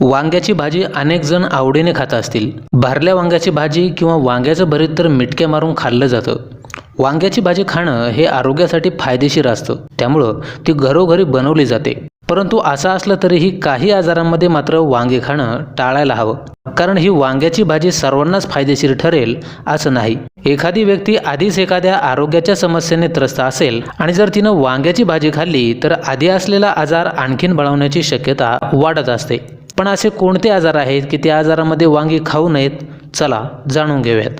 वांग्याची भाजी अनेक जण आवडीने खात असतील. भरल्या वांग्याची भाजी किंवा वांग्याचं भरीत तर मिटके मारून खाल्लं जातं. वांग्याची भाजी खाणं हे आरोग्यासाठी फायदेशीर असतं. त्यामुळं ती घरोघरी बनवली जाते. परंतु असं असलं तरीही काही आजारांमध्ये मात्र वांगे खाणं टाळायला हवं. कारण ही वांग्याची भाजी सर्वांनाच फायदेशीर ठरेल असं नाही. एखादी व्यक्ती आधीच एखाद्या आरोग्याच्या समस्येने त्रस्त असेल आणि जर तिनं वांग्याची भाजी खाल्ली तर आधी असलेला आजार आणखीन बळवण्याची शक्यता वाढत असते. पण असे कोणते आजार आहेत की त्या आजारामध्ये वांगी खाऊ नयेत? चला जाणून घेऊयात.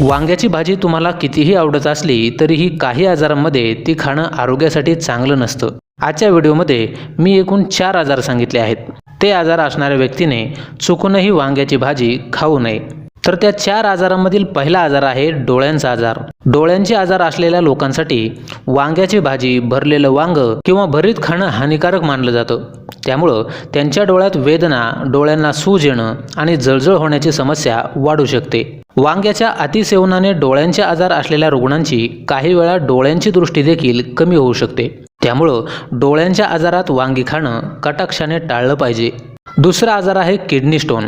वांग्याची भाजी तुम्हाला कितीही आवडत असली तरीही काही आजारांमध्ये ती खाणं आरोग्यासाठी चांगलं नसतं. आजच्या व्हिडिओमध्ये मी एकूण चार आजार सांगितले आहेत. ते आजार असणाऱ्या व्यक्तीने चुकूनही वांग्याची भाजी खाऊ नये. तर त्या चार आजारांमधील पहिला आजार आहे डोळ्यांचा आजार. डोळ्यांचे आजार असलेल्या लोकांसाठी वांग्याची भाजी भरलेलं वांग किंवा भरीत खाणं हानिकारक मानलं जातं. त्यामुळं त्यांच्या डोळ्यात वेदना डोळ्यांना सूज येणं आणि जळजळ होण्याची समस्या वाढू शकते. वांग्याच्या अतिसेवनाने डोळ्यांचे आजार असलेल्या रुग्णांची काही वेळा डोळ्यांची दृष्टी देखील कमी होऊ शकते. त्यामुळं डोळ्यांच्या आजारात वांगी खाणं कटाक्षाने टाळलं पाहिजे. दुसरा आजार आहे किडनी स्टोन.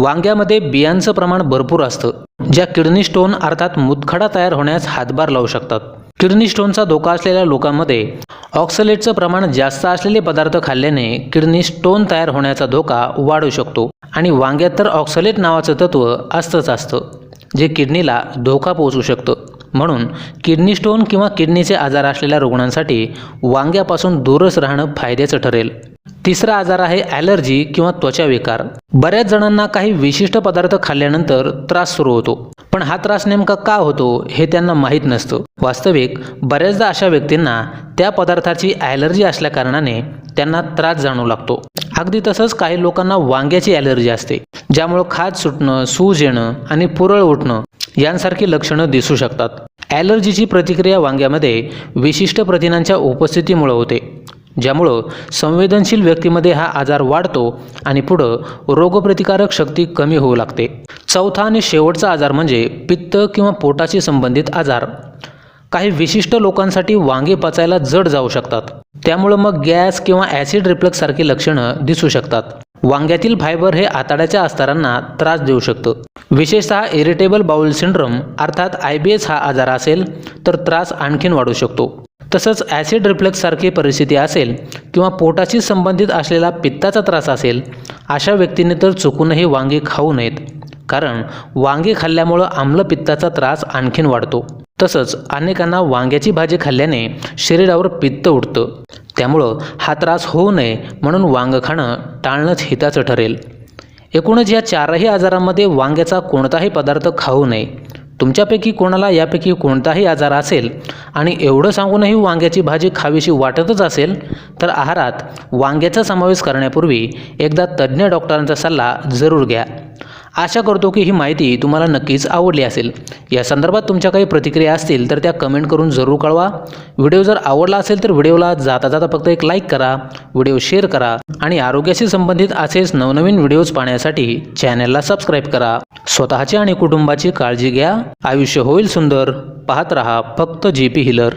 वांग्यामध्ये बियांचं प्रमाण भरपूर असतं ज्या किडनी स्टोन अर्थात मुतखडा तयार होण्यास हातभार लावू शकतात. किडनी स्टोनचा धोका असलेल्या लोकांमध्ये ऑक्सलेटचं प्रमाण जास्त असलेले पदार्थ खाल्ल्याने किडनी स्टोन तयार होण्याचा धोका वाढू शकतो आणि वांग्यात तर ऑक्सलेट नावाचं तत्व असतंच असतं जे किडनीला धोका पोहोचू शकतं. म्हणून किडनी स्टोन किंवा किडनीचे आजार असलेल्या रुग्णांसाठी वांग्यापासून दूरच राहणं फायद्याचं ठरेल. तिसरा आजार आहे ॲलर्जी किंवा त्वचा विकार. बऱ्याच जणांना काही विशिष्ट पदार्थ खाल्ल्यानंतर त्रास सुरू होतो. पण हा त्रास नेमका का होतो हे त्यांना माहीत नसतं. वास्तविक बऱ्याचदा अशा व्यक्तींना त्या पदार्थाची ॲलर्जी असल्याकारणाने त्यांना त्रास जाणवू लागतो. अगदी तसंच काही लोकांना वांग्याची ॲलर्जी असते ज्यामुळं खाज सुटणं सूज येणं आणि पुरळ उठणं यांसारखी लक्षणं दिसू शकतात. ॲलर्जीची प्रतिक्रिया वांग्यामध्ये विशिष्ट प्रथिनांच्या उपस्थितीमुळे होते. ज्यामुळं संवेदनशील व्यक्तीमध्ये हा आजार वाढतो आणि पुढं रोगप्रतिकारक शक्ती कमी होऊ लागते. चौथा आणि शेवटचा आजार म्हणजे पित्त किंवा पोटाशी संबंधित आजार. काही विशिष्ट लोकांसाठी वांगे पचायला जड जाऊ शकतात. त्यामुळं मग गॅस किंवा ॲसिड रिफ्लक्ससारखी लक्षणं दिसू शकतात. वांग्यातील फायबर हे आतड्याच्या आस्थारांना त्रास देऊ शकतं. विशेषतः इरिटेबल बाउल सिंड्रोम अर्थात आय बी एस हा आजार असेल तर त्रास आणखीन वाढू शकतो. तसंच ॲसिड रिफ्लेक्ससारखी परिस्थिती असेल किंवा पोटाशी संबंधित असलेला पित्ताचा त्रास असेल अशा व्यक्तीने तर चुकूनही वांगे खाऊ नयेत. कारण वांगे खाल्ल्यामुळं आम्लपित्ताचा त्रास आणखीन वाढतो. तसंच अनेकांना वांग्याची भाजी खाल्ल्याने शरीरावर पित्त उठतं त्यामुळं हा त्रास होऊ नये म्हणून वांगं खाणं टाळणंच हिताचं ठरेल. एकूणच या चारही आजारांमध्ये वांग्याचा कोणताही पदार्थ खाऊ नये. तुमच्यापैकी कोणाला यापैकी कोणताही आजार असेल आणि एवढं सांगूनही वांग्याची भाजी खावीशी वाटतच असेल तर आहारात वांग्याचा समावेश करण्यापूर्वी एकदा तज्ज्ञ डॉक्टरांचा सल्ला जरूर घ्या. आशा करतो की ही माहिती तुम्हाला नक्कीच आवडली असेल. या संदर्भात तुमच्या काही प्रतिक्रिया असतील तर त्या कमेंट करून जरूर कळवा. व्हिडिओ जर आवडला असेल तर व्हिडिओला जाता जाता फक्त एक लाईक करा व्हिडिओ शेअर करा आणि आरोग्याशी संबंधित असेच नवनवीन व्हिडिओज पाहण्यासाठी चॅनलला सबस्क्राईब करा. स्वतःची आणि कुटुंबाची काळजी घ्या. आयुष्य होईल सुंदर. पाहत रहा फक्त जी पी हिलर